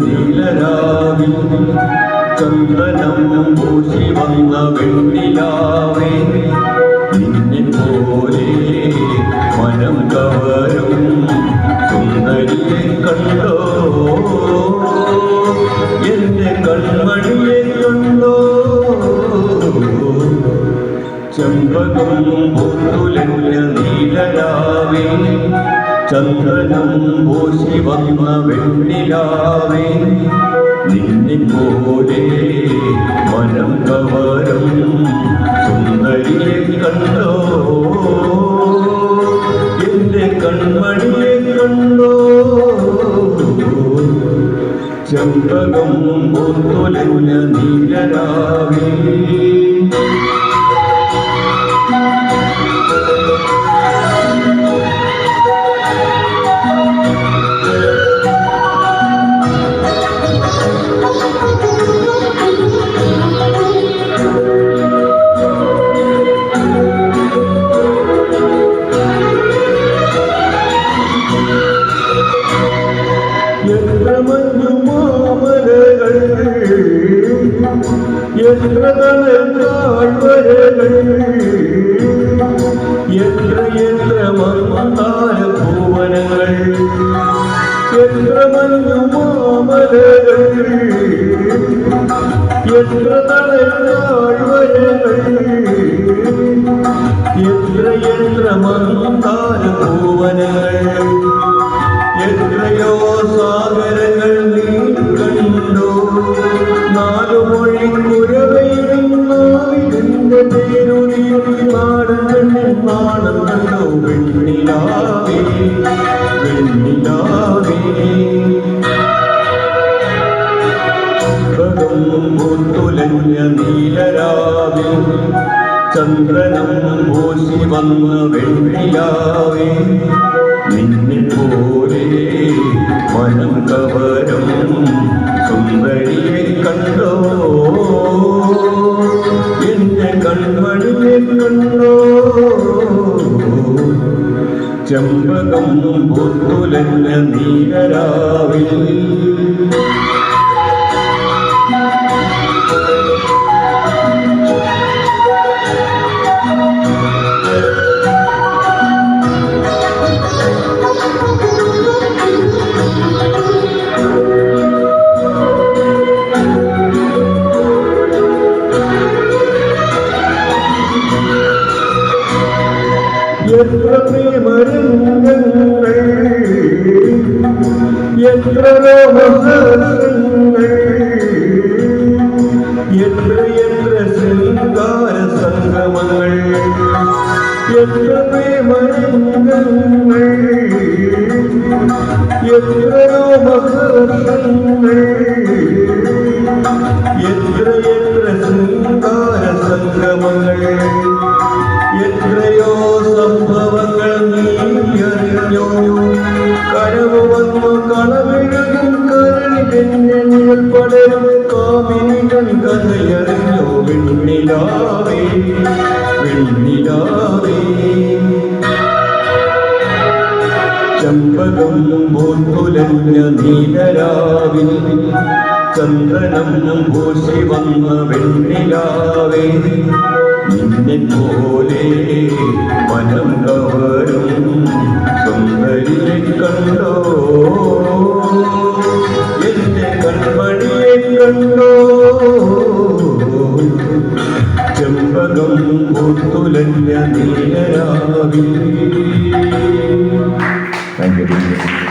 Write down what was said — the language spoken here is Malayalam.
നീലരാവിൽ ചന്ദനം പൂശി വന്ന വെണ്ണിലാവേ. ചന്ദ്രനും പൂശി വന്ന വെണ്ണിലാവേ. നിന്നെ പോലെ മനം കവരും സുന്ദരിയെ കണ്ടോ? എന്റെ കൺമണിയെ കണ്ടോ? ചെമ്പകം പൂത്തുലഞ്ഞ നീലരാവേ എത്ര താഴ്വരകൾ എത്ര എത്ര മന്ദാര ഭുവനങ്ങൾ എത്ര മഞ്ഞുമാമലകൾ എത്ര താഴ്വരകൾ എത്ര എത്ര മന്ദാര ഭുവനങ്ങൾ കണ്ടോ വെണ്ണിലാവേ വെണ്ണിലാവേ. പൂത്തുലഞ്ഞ നീലരാവേ ചന്ദ്രനം മോശി വന്ന വെണ്ണിലാവേ. നിന്നെ പോലെ മനം കവരും ചെമ്പകം പൂത്തുലഞ്ഞ നീരരാവിൽ എത്ര എത്ര രോമഹർഷങ്ങൾ എത്ര എത്ര ശൃംഗാര സംഗമങ്ങൾ എത്ര പ്രേമരംഗങ്ങൾ എത്ര രോമഹർഷങ്ങൾ എത്ര എത്ര ശൃംഗാര സംഗമങ്ങൾ എത്രയോ സംഭവങ്ങൾ കനവ് വന്നു കളവെഴുതും കരളിൽ പടരും കാമിനികൾ കഥയറിഞ്ഞോ വെണ്ണിലാവേ വെണ്ണിലാവേ ചമ്പകം പൂത്തുലഞ്ഞ നീലരാവിൽ ചന്ദനം പൂശി വന്ന വെണ്ണിലാവേ നിന്നെ പോലെ മനം കവരും സുന്ദരിയെ കണ്ടോ എന്റെ കൺമണിയെ കണ്ടോ? ചെമ്പകം പൂത്തുലഞ്ഞ നീലരാവിൽ താങ്ക് യു